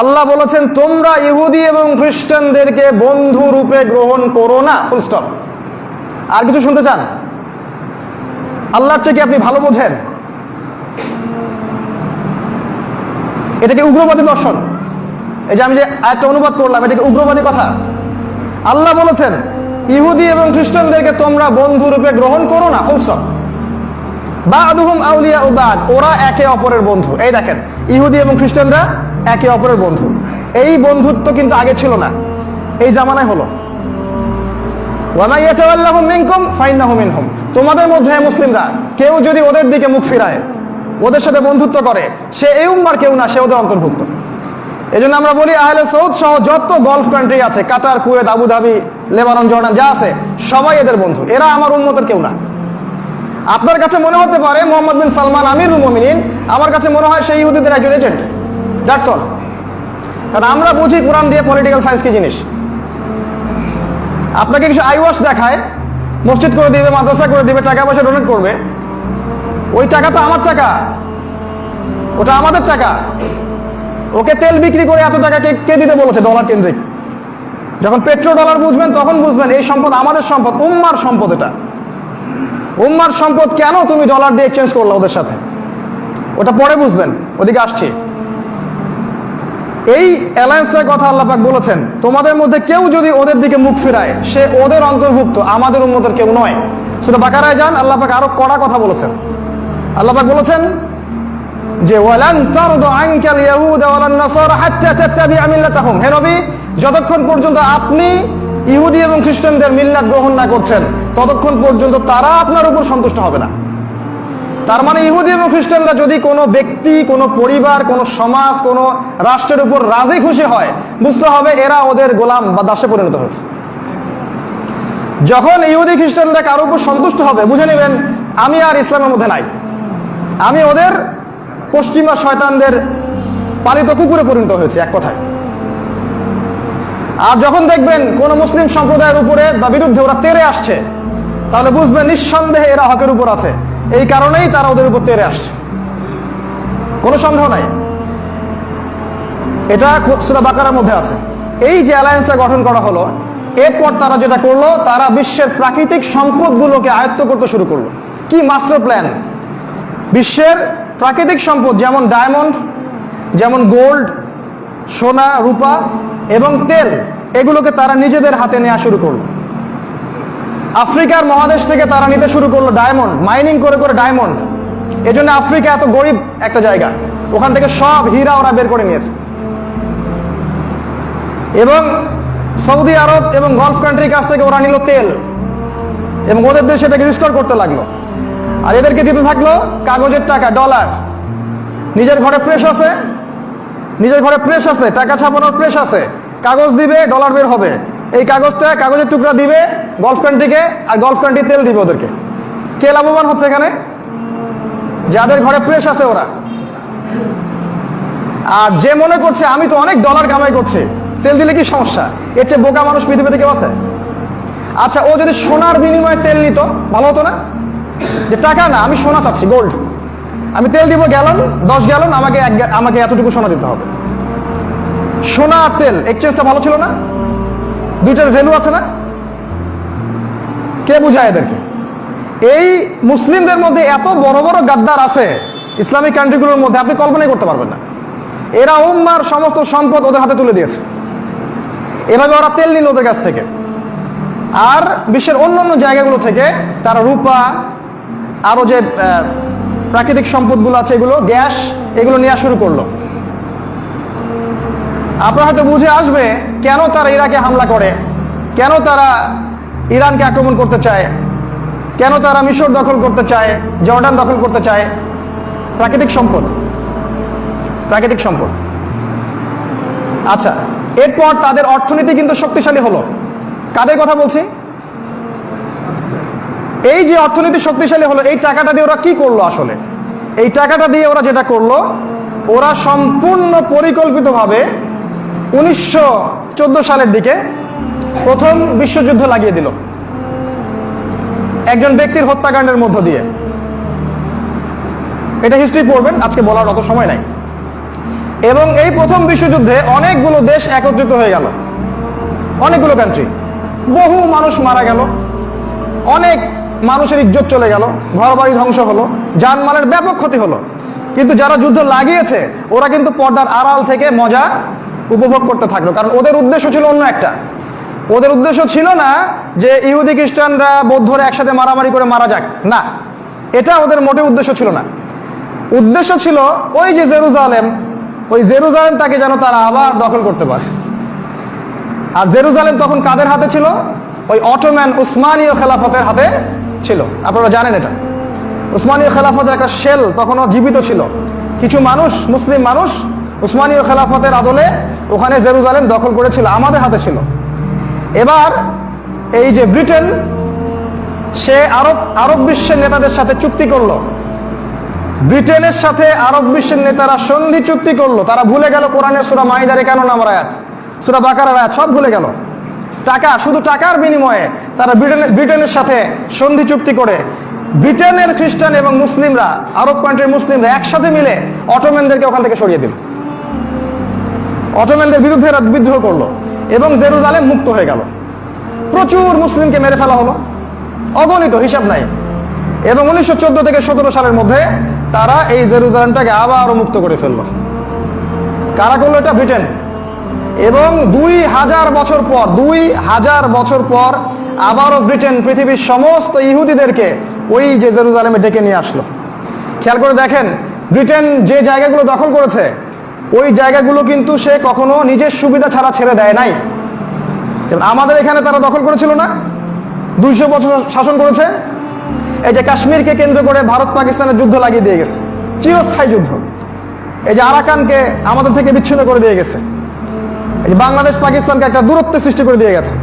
আল্লাহ বলেছেন, তোমরা ইহুদি এবং খ্রিস্টানদেরকে বন্ধু রূপে গ্রহণ করো না। ফুল স্টপ আর কিছু শুনতে চান? আল্লাহর চেয়ে কি আপনি ভালো বোঝেন? এটা কি উগ্রবাদী দর্শন? এই যে আমি যে একটা অনুবাদ করলাম, এটা কি উগ্রবাদী কথা? আল্লাহ বলেছেন, ইহুদি এবং খ্রিস্টানদেরকে তোমরা বন্ধু রূপে গ্রহণ করো না। ফুল স্টপ বাদুহুম আউলিয়া উবাদ, ওরা একে অপরের বন্ধু। এই দেখেন, ইহুদি এবং খ্রিস্টানরা একে অপরের বন্ধু। এই বন্ধুত্ব কিন্তু আগে ছিল না, এই জামানায় হলো। তোমাদের মধ্যে মুসলিমরা, কেউ যদি ওদের দিকে মুখ ফিরায়, ওদের সাথে বন্ধুত্ব করে, সে এই উম্মার কেউ না, সে ওদের অন্তর্ভুক্ত। এই জন্য আমরা বলি, আহলে সৌদ সহ যত গলফ কান্ট্রি আছে, Qatar, Kuwait, Abu Dhabi, Lebanon, Jordan, যা আছে, সবাই এদের বন্ধু। এরা আমার উন্মতের কেউ না। আপনার কাছে মনে হতে পারে মোহাম্মদ বিন সালমান আমির মোমিনিন, আমার কাছে মনে হয় সেই ইহুদিদের একজন এজেন্ট দ্যাটস অল কারণ আমরা বুঝি কোরআন দিয়ে পলিটিক্যাল সায়েন্স কি জিনিস। আপনাকে কিছু আইওয়াশ দেখায়, মসজিদ করে দিবে, মাদ্রাসা করে দিবে, টাকা পয়সা ডোনেট করবে। ওই টাকা তো আমার টাকা। ওটা আমাদের টাকা। ওকে তেল বিক্রি করে এত টাকা কে কে দিতে বলেছে? ডলার কেন্দ্রিক। যখন পেট্রো ডলার বুঝবেন, তখন বুঝবেন এই সম্পদ আমাদের সম্পদ, উম্মার সম্পদ এটা। উম্মার সম্পদ কেন তুমি ডলার দিয়ে এক্সচেঞ্জ করল ওদের সাথে? ওটা পরে বুঝবেন, ওদিকে আসছি। এই অ্যালায়েন্সের কথা আল্লাপাক বলেছেন, তোমাদের মধ্যে কেউ যদি ওদের দিকে মুখ ফেরায়, সে ওদের অন্তর্ভুক্ত, আমাদের উন্মতের কেউ নয়। সেটা বাকারায় যান আল্লাপাক আরও কড়া কথা বলেছেন। আল্লাপাক বলেছেন যে হে নবী, যতক্ষণ পর্যন্ত আপনি ইহুদি এবং খ্রিস্টানদের মিল্লাত গ্রহণ না করছেন ততক্ষণ পর্যন্ত তারা আপনার উপর সন্তুষ্ট হবে না। তার মানে ইহুদি এবং খ্রিস্টানরা যদি কোনো ব্যক্তি, কোনো পরিবার, কোনো সমাজ, কোনো রাষ্ট্রের উপর রাজি খুশি হয়, বুঝতে হবে এরা ওদের গোলাম বা দাসে পরিণত হয়েছে। যখন ইহুদি খ্রিস্টানরা কারোর উপর সন্তুষ্ট হবে, বুঝে নেবেন, আমি আর ইসলামের মধ্যে নাই। আমি ওদের পশ্চিমা শয়তানদের পালিত কুকুরে পরিণত হয়েছে, এক কথায়। আর যখন দেখবেন কোন মুসলিম সম্প্রদায়ের উপরে বা বিরুদ্ধে ওরা তেরে আসছে তাহলে বুঝবে নিঃসন্দেহে এরা হকের উপর আছে। এই কারণেই তারা ওদের উপর তেরে আসছে। কোনো সন্দেহ নাই। এটা সুরা বাকারার মধ্যে আছে। এই যে অ্যালায়েন্সটা গঠন করা হলো, এরপর তারা যেটা করল, তারা বিশ্বের প্রাকৃতিক সম্পদগুলোকে আয়ত্ত করতে শুরু করল। কি মাস্টার প্ল্যান বিশ্বের প্রাকৃতিক সম্পদ যেমন ডায়মন্ড যেমন গোল্ড সোনা, রূপা এবং তেল, এগুলোকে তারা নিজেদের হাতে নেওয়া শুরু করল। আফ্রিকার মহাদেশ থেকে তারা নিতে শুরু করল ডায়মন্ড, মাইনিং করে করে ডায়মন্ড। এজন্য আফ্রিকা এত গরিব একটা জায়গা। ওখান থেকে সব হীরা ওরা বের করে নিয়েছে। এবং সৌদি আরব এবং গলফ কান্ট্রির কাছ থেকে ওরা নিল তেল। এবং ওদের দেশে এটাকে রিস্টোর করতে লাগল। আর এদেরকে দিতে থাকল কাগজের টাকা ডলার নিজের ঘরে প্রেস আছে। নিজের ঘরে প্রেস আছে, টাকা ছাপানোর প্রেস আছে। কাগজ দিবে ডলার বের হবে। এই কাগজটা কাগজের টুকরা দিবে গলফ কান্ট্রিকে আর গলফ কান্ট্রি তেল দিবে ওদেরকে। কে লাভবান হচ্ছে এখানে? যাদের ঘরে প্রেস আছে ওরা। আর যে মনে করছে, আমি তো অনেক ডলার কামাই করছি, তেল দিলে কি সমস্যা? এর চেয়ে বোকা মানুষ পৃথিবীতে কেউ আছে? আচ্ছা ও যদি সোনার বিনিময়ে তেল নিত, ভালো হতো না? যে টাকা না, আমি সোনা চাচ্ছি গোল্ড আমি তেল দিব গ্যালন দশ গ্যালন আমাকে আমাকে এতটুকু সোনা দিতে হবে। সোনা আর তেল এক্সচেঞ্জটা ভালো ছিল না? দুইটার ভ্যালু আছে না? কে বুঝায় এদেরকে? এই মুসলিমদের মধ্যে এত বড় বড় গাদ্দার আছে ইসলামিক কান্ট্রিগুলোর মধ্যে, আপনি কল্পনাই করতে পারবেন না। এরা উম্মার সমস্ত সম্পদ ওদের হাতে তুলে দিয়েছে। এভাবে ওরা তেল নিল ওদের কাছ থেকে। আর বিশ্বের অন্য অন্য জায়গাগুলো থেকে তারা রূপা, আরও যে প্রাকৃতিক সম্পদগুলো আছে এগুলো, গ্যাস, এগুলো নেওয়া শুরু করল। আপনার হয়তো বুঝে আসবে কেন তারা ইরাকে হামলা করে, কেন তারা ইরানকে আক্রমণ করতে চায়, কেন তারা মিশর দখল করতে চায়, জর্ডান দখল করতে চায়। প্রাকৃতিক সম্পদ। প্রাকৃতিক সম্পদ। আচ্ছা এরপর তাদের অর্থনীতি কিন্তু শক্তিশালী হলো। কাদের কথা বলছি? এই যে অর্থনীতি শক্তিশালী হলো, এই টাকাটা দিয়ে ওরা কি করল আসলে? এই টাকাটা দিয়ে ওরা যেটা করল, ওরা সম্পূর্ণ পরিকল্পিতভাবে উনিশশো চোদ্দ সালের দিকে প্রথম বিশ্বযুদ্ধ লাগিয়ে দিল। একজন ব্যক্তির হত্যাকাণ্ডের মধ্য দিয়ে। এটা হিস্ট্রি পড়বেন, আজকে বলার অত সময় নাই। এবং এই প্রথম বিশ্বযুদ্ধে অনেকগুলো দেশ একত্রিত হয়ে গেল। অনেকগুলো কান্ট্রি বহু মানুষ মারা গেল। অনেক মানুষের ইজ্জত চলে গেল। ঘর বাড়ি ধ্বংস হলো। জানমালের ব্যাপক ক্ষতি হলো। কিন্তু যারা যুদ্ধ লাগিয়েছে, ওরা কিন্তু পর্দার আড়াল থেকে মজা উপভোগ করতে থাকল। কারণ ওদের উদ্দেশ্য ছিল অন্য একটা। ওদের উদ্দেশ্য ছিল না যে ইহুদি খ্রিস্টানরা বৌদ্ধরা একসাথে মারামারি করে মারা যাক। না, এটা ওদের মোটে উদ্দেশ্য ছিল না। উদ্দেশ্য ছিল ওই যে জেরুজালেম, ওই জেরুজালেম তাকে যেন তারা আবার দখল করতে পারে। আর জেরুজালেম তখন কাদের হাতে ছিল? ওই অটোম্যান উসমানীয় খেলাফতের হাতে ছিল। আপনারা জানেন এটা। উসমানীয় খেলাফতের একটা শেল তখনও জীবিত ছিল। কিছু মানুষ, মুসলিম মানুষ উসমানীয় খেলাফতের আদলে ওখানে জেরুজালেম দখল করেছিল, আমাদের হাতে ছিল। এবার এই যে ব্রিটেন, সে আরব আরব বিশ্বের নেতাদের সাথে চুক্তি করল। ব্রিটেনের সাথে আরব বিশ্বের নেতারা সন্ধি চুক্তি করল। তারা ভুলে গেল কোরআনের সুরা মাইদারে কেন নামার আয়াত? সুরা বাকার আয়াত, সব ভুলে গেল। টাকা, শুধু টাকার বিনিময়ে তারা ব্রিটেনের ব্রিটেনের সাথে সন্ধি চুক্তি করে। ব্রিটেনের খ্রিস্টান এবং মুসলিমরা, আরব কান্ট্রির মুসলিমরা একসাথে মিলে অটোম্যানদেরকে ওখান থেকে সরিয়ে দিল। অটোম্যানদের বিরুদ্ধে এরা বিদ্রোহ করল এবং জেরুজালেম মুক্ত হয়ে গেল। প্রচুর মুসলিমকে মেরে ফেলা হলো। অগণিত হিসাব নাই। এবং উনিশশো চোদ্দ থেকে সতেরো সালের মধ্যে তারা এই জেরুজালেমটাকে আবারও মুক্ত করে ফেলল। কারা করল এটা? ব্রিটেন। এবং দুই হাজার বছর পর, দুই হাজার বছর পর আবারও ব্রিটেন পৃথিবীর সমস্ত ইহুদিদেরকে ওই যে জেরুজালেমে ডেকে নিয়ে আসলো। খেয়াল করে দেখেন, ব্রিটেন যে জায়গাগুলো দখল করেছে ওই জায়গাগুলো কিন্তু সে কখনো নিজের সুবিধা ছাড়া ছেড়ে দেয় নাই। আমাদের এখানে তারা দখল করেছিল না? দুইশো বছর শাসন করেছে। এই যে কাশ্মীরকে কেন্দ্র করে ভারত পাকিস্তানের যুদ্ধ লাগিয়ে দিয়ে গেছে। চিরস্থায়ী যুদ্ধ। এই যে আরাকানকে আমাদের থেকে বিচ্ছিন্ন করে দিয়ে গেছে। এই যে বাংলাদেশ পাকিস্তানকে একটা দূরত্ব সৃষ্টি করে দিয়ে গেছে।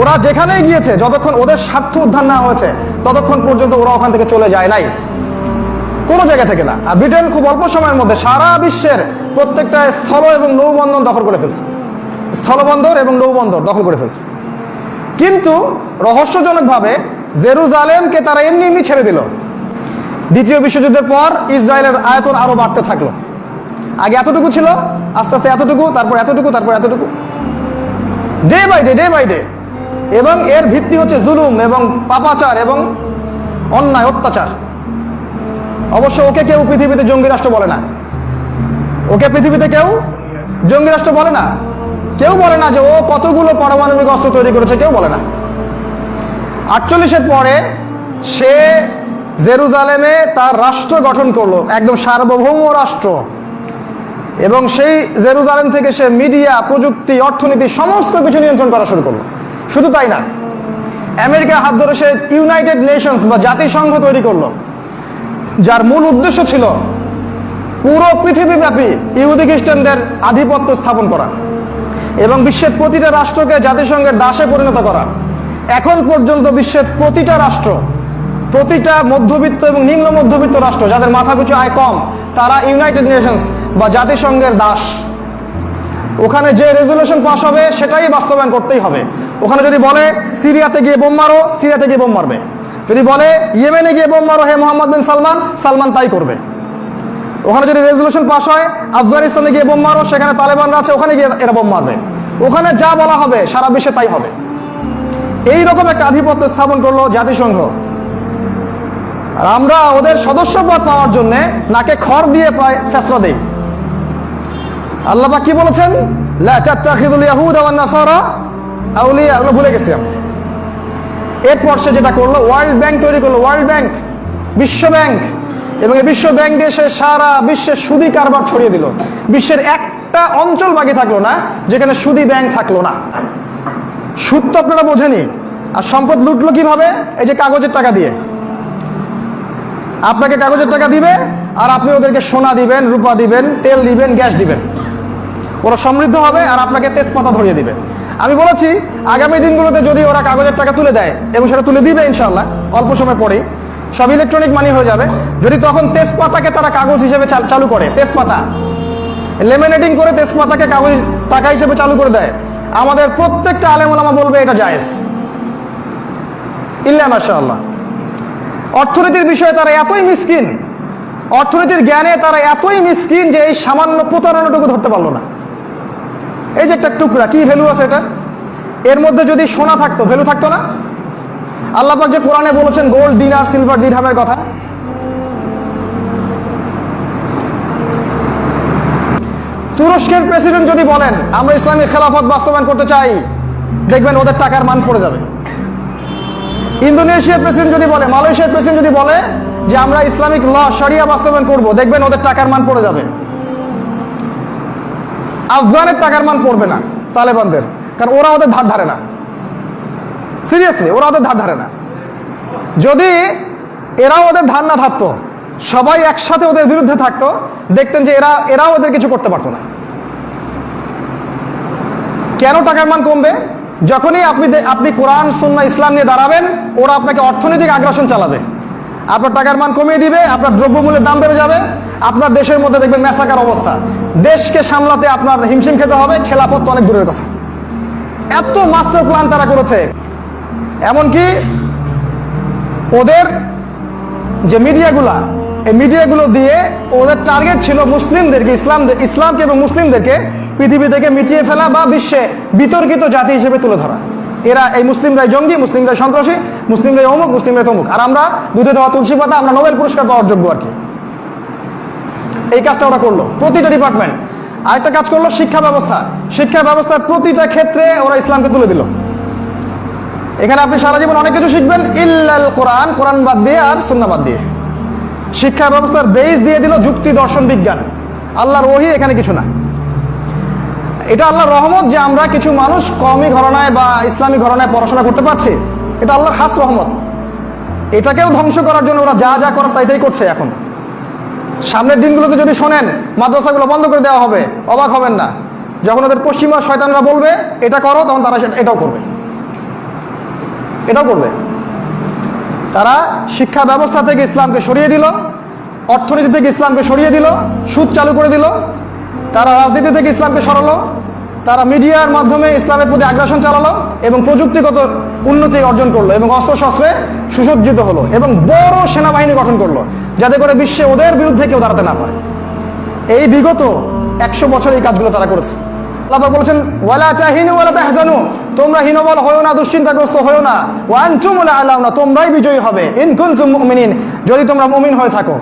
ওরা যেখানেই গিয়েছে, যতক্ষণ ওদের স্বার্থ উদ্ধার না হয়েছে, ততক্ষণ পর্যন্ত ওরা ওখান থেকে চলে যায় নাই। কোনো জায়গা থেকে না। আর ব্রিটেন খুব অল্প সময়ের মধ্যে সারা বিশ্বের প্রত্যেকটা স্থল এবং নৌবন্দর দখল করে ফেলছে। স্থলবন্দর এবং নৌবন্দর দখল করে ফেলছে। কিন্তু রহস্যজনকভাবে জেরুজালেমকে তারা এমনি এমনি ছেড়ে দিল। দ্বিতীয় বিশ্বযুদ্ধের পর ইসরায়েলের আয়তন আরও বাড়তে থাকল। আগে এতটুকু ছিল, আস্তে আস্তে এতটুকু, তারপর এতটুকু তারপর এতটুকু। Day by day day by day এবং এর ভিত্তি হচ্ছে জুলুম এবং পাপাচার এবং অন্যায়, অত্যাচার। অবশ্য ওকে কেউ পৃথিবীতে জঙ্গি রাষ্ট্র বলে না। ওকে পৃথিবীতে কেউ জঙ্গি রাষ্ট্র বলে না। কেউ বলে না যে ও কতগুলো পারমাণবিক অস্ত্র তৈরি করেছে, কেউ বলে না। আটচল্লিশের পরে সে জেরুজালেমে তার রাষ্ট্র গঠন করল, একদম সার্বভৌম রাষ্ট্র। এবং সেই জেরুজালেম থেকে সে মিডিয়া, প্রযুক্তি, অর্থনীতি, সমস্ত কিছু নিয়ন্ত্রণ করা শুরু করল। শুধু তাই না আমেরিকার হাত ধরে সে ইউনাইটেড নেশনস বা জাতিসংঘ তৈরি করল। যার মূল উদ্দেশ্য ছিল পুরো পৃথিবীব্যাপী ইহুদি খ্রিস্টানদের আধিপত্য স্থাপন করা এবং বিশ্বের প্রতিটা রাষ্ট্রকে জাতিসংঘের দাসে পরিণত করা। এখন পর্যন্ত বিশ্বের প্রতিটা রাষ্ট্র, প্রতিটা মধ্যবিত্ত এবং নিম্ন মধ্যবিত্ত রাষ্ট্র যাদের মাথা পিছু আয় কম, তারা ইউনাইটেড নেশনস বা জাতিসংঘের দাস। ওখানে যে রেজলিউশন পাস হবে সেটাই বাস্তবায়ন করতেই হবে। ওখানে যদি বলে, সিরিয়াতে গিয়ে বোম মারো, সিরিয়াতে গিয়ে বোম মারবে। যদি বলে, ইয়েমেনে গিয়ে বোম মারো, হে মোহাম্মদ বিন সালমান সালমান তাই করবে। ওখানে যদি রেজলিউশন পাস হয়, আফগানিস্তানে গিয়ে বোম মারো, সেখানে তালেবানরা আছে, ওখানে গিয়ে এরা বোম মারবে। ওখানে যা বলা হবে, সারা বিশ্বে তাই হবে। এই রকম একটা আধিপত্য স্থাপন করল জাতিসংঘ। আর আমরা ওদের সদস্যপদ পাওয়ার জন্য নাকে খড় দিয়ে প্রায় চেষ্টা দেই। আল্লাহ কি বলেছেন? ভুলে গেছি আমি। এরপর সে যেটা করল ওয়ার্ল্ড ব্যাংক তৈরি করল ওয়ার্ল্ড ব্যাংক বিশ্ব ব্যাংক। এবং এই বিশ্ব ব্যাংক দিয়ে সারা বিশ্বের সুদি কারবার ছড়িয়ে দিল। বিশ্বের একটা অঞ্চল বাকি থাকল না, যেখানে সুদি ব্যাংক থাকল না। সুদ তো আপনারা বোঝেনি আর সম্পদ লুটলো কীভাবে? এই যে কাগজের টাকা দিয়ে। আপনাকে কাগজের টাকা দিবে, আর আপনি ওদেরকে সোনা দিবেন, রূপা দিবেন, তেল দিবেন, গ্যাস দিবেন। ওরা সমৃদ্ধ হবে আর আপনাকে তেজপাতা ধরিয়ে দিবে। আমি বলেছি, আগামী দিনগুলোতে যদি ওরা কাগজের টাকা তুলে দেয়, এবং সেটা তুলে দিবে ইনশাল্লাহ অল্প সময় পরেই, সব ইলেকট্রনিক মানি হয়ে যাবে। যদি তখন তেজপাতাকে তারা কাগজ হিসেবে চালু করে, তেজপাতা লেমিনেটিং করে তেজপাতাকে কাগজ, টাকা হিসেবে চালু করে দেয়, আমাদের প্রত্যেকটা আলেমুলামা বলবে এটা জায়েজ। ইল্লা মাশাআল্লাহ। অর্থনীতির বিষয়ে তারা এতই মিসকিন, অর্থনীতির জ্ঞানে তারা এতই মিসকিন যে এই সামান্য প্রতারণাটুকু ধরতে পারল না। এই যে একটা টুকরা, কি ভ্যালু আছে এটা এর মধ্যে যদি সোনা থাকতো ভ্যালু থাকতো না? আল্লাহ যে কোরআনে বলেছেন গোল্ড দিনার সিলভার দিরহামের কথা। তুরস্কের প্রেসিডেন্ট যদি বলেন, আমরা ইসলামী খেলাফত বাস্তবায়ন করতে চাই, দেখবেন ওদের টাকার মান পড়ে যাবে। ইন্দোনেশিয়ার প্রেসিডেন্ট যদি বলে, মালয়েশিয়ার প্রেসিডেন্ট যদি বলে যে, আমরা ইসলামিক ল, শরিয়া বাস্তবায়ন করব, দেখবেন ওদের টাকার মান পড়ে যাবে। আফগানের টাকার মান পড়বে না তালেবানদের, কারণ ওরা ওদের ধার ধারে না। সিরিয়াসলি ওরা ওদের ধার ধারে না। যদি এরাও ওদের ধার না থাকতো, সবাই একসাথে ওদের বিরুদ্ধে থাকতো, দেখতেন যে এরা, এরাও ওদের কিছু করতে পারতো না। কেন টাকার মান কমবে? যখনই আপনি আপনি কোরআন, সুন্নাহ, ইসলাম নিয়ে দাঁড়াবেন, ওরা আপনাকে অর্থনৈতিক আগ্রাসন চালাবে। আপনার টাকার মান কমিয়ে দিবে, আপনার দ্রব্যমূল্যের দাম বেড়ে যাবে, আপনার দেশের মধ্যে দেখবেন মেসাকার অবস্থা। দেশকে সামলাতে আপনার হিমশিম খেতে হবে, খেলাপথ অনেক দূরের কথা। এত মাস্টার প্ল্যান তারা করেছে। এমনকি ওদের যে মিডিয়াগুলা, এই মিডিয়াগুলো দিয়ে ওদের টার্গেট ছিল মুসলিমদেরকে ইসলাম ইসলামকে এবং মুসলিমদেরকে পৃথিবী থেকে মিটিয়ে ফেলা বা বিশ্বে বিতর্কিত জাতি হিসেবে তুলে ধরা। এরা এই মুসলিমরাই জঙ্গি, মুসলিমরাই সন্ত্রাসী, মুসলিমরাই অমুক, মুসলিমরাই তমুক। আর আমরা দুধে দেওয়া, তুলসী পাতা, আমরা নোবেল পুরস্কার পাওয়ার যোগ্য আর কি। এই কাজটা ওরা করল। প্রতিটা ডিপার্টমেন্ট আরেকটা কাজ করল, শিক্ষা ব্যবস্থা। শিক্ষা ব্যবস্থার প্রতিটা ক্ষেত্রে ওরা ইসলামকে তুলে দিল। এখানে আপনি সারা জীবন অনেক কিছু শিখবেন, ইল্লাল কোরআন কোরআন বাদ দিয়ে আর সুন্না বাদ দিয়ে। শিক্ষা ব্যবস্থার বেস দিয়ে দিল যুক্তি, দর্শন, বিজ্ঞান। আল্লাহর ওহি এখানে কিছু না। এটা আল্লাহর রহমত যে আমরা কিছু মানুষ কওমি ঘরনায় বা ইসলামী ঘরনায় পড়াশোনা করতে পারছি। এটা আল্লাহর খাস রহমত। এটাকেও ধ্বংস করার জন্য ওরা যা যা করার তাই করছে এখন। সামনের দিনগুলোতে যদি শোনেন, মাদ্রাসাগুলো বন্ধ করে দেওয়া হবে, অবাক হবেন না। যখন ওদের পশ্চিমা শয়তানরা বলবে, এটা করো, তখন তারা সেটা- এটাও করবে। এটাও করবে। তারা শিক্ষা ব্যবস্থা থেকে ইসলামকে সরিয়ে দিল, অর্থনীতি থেকে ইসলামকে সরিয়ে দিল, সুদ চালু করে দিল, তারা রাজনীতি থেকে ইসলামকে সরালো তারা মিডিয়ার মাধ্যমে ইসলামের প্রতি আগ্রাসন চালালো এবং প্রযুক্তিগত উন্নতি অর্জন করল এবং অস্ত্রশস্ত্রে সুসজ্জিত হলো এবং বড় সেনাবাহিনী গঠন করল, যাতে করে বিশ্বে ওদের বিরুদ্ধে কেউ দাঁড়াতে না পারে। এই বিগত একশো বছর এই কাজগুলো তারা করেছে। আল্লাহ বলেছেন, ওয়ালা তাহিনু ওয়ালা তাহজানু, তোমরা হীনবল হয়ো না, দুশ্চিন্তাগ্রস্ত হয়ো না। ওয়া আনতুমুল আলাউনা, তোমরাই বিজয়ী হবে। ইন কুনতুম মুমিনিন, যদি তোমরা মুমিন হয়ে থাকো।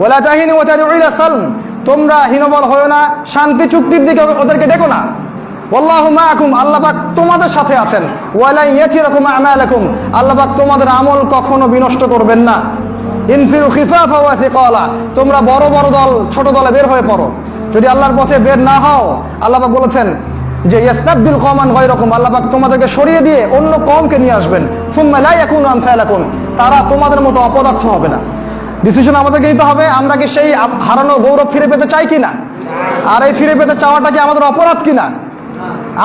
ওয়ালা তাহিনু ওয়া তাদউ ইলা সালম তোমরা হীনবল হয়ো না, শান্তি চুক্তির দিকে ওদেরকে ডেকো না। ওয়াল্লাহু মাআকুম, আল্লাহ পাক তোমাদের সাথে আছেন। ওয়ালা ইয়াতিরাকুম আমালাকুম, আল্লাহ তোমাদের আমল কখনো বিনষ্ট করবেন না। ইনফিরু খিফাফা তোমরা বড় বড় দল, ছোট দলে বের হয়ে পড়ো। যদি আল্লাহর পথে বের না হও আল্লাপাক বলেছেন যে, ইয়াস্তাবদিল কওমান গায়রাকুম আল্লাহ পাক তোমাদেরকে সরিয়ে দিয়ে অন্য কমকে নিয়ে আসবেন। সুম্মা লা ইয়াকুনু আমসালাকুম, তারা তোমাদের মতো অপদার্থ হবে না। ডিসিশন আমাদেরকে নিতে হবে, আমরা কি সেই হারানো গৌরব ফিরে পেতে চাই কিনা? আর এই ফিরে পেতে চাওয়াটা কি আমাদের অপরাধ কিনা?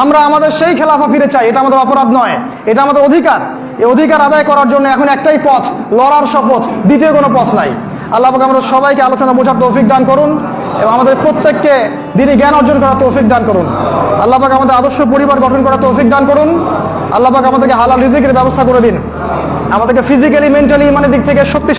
আমরা আমাদের সেই খেলাফা ফিরে চাই, এটা আমাদের অপরাধ নয়, এটা আমাদের অধিকার। এই অধিকার আদায় করার জন্য এখন একটাই পথ, লড়ার শপথ দ্বিতীয় কোনো পথ নাই। আল্লাহ পাক আমাদের সবাইকে আলোচনা বোঝার তৌফিক দান করুন এবং আমাদের প্রত্যেককে দিনই জ্ঞান অর্জন করার তৌফিক দান করুন। আল্লাহ পাক আমাদের আদর্শ পরিবার গঠন করার তৌফিক দান করুন। আল্লাহ পাক আমাদেরকে হালাল রিজিকের ব্যবস্থা করে দিন। আমাদেরকে ফিজিক্যালি মেন্টালি মানে দিক থেকে শক্তি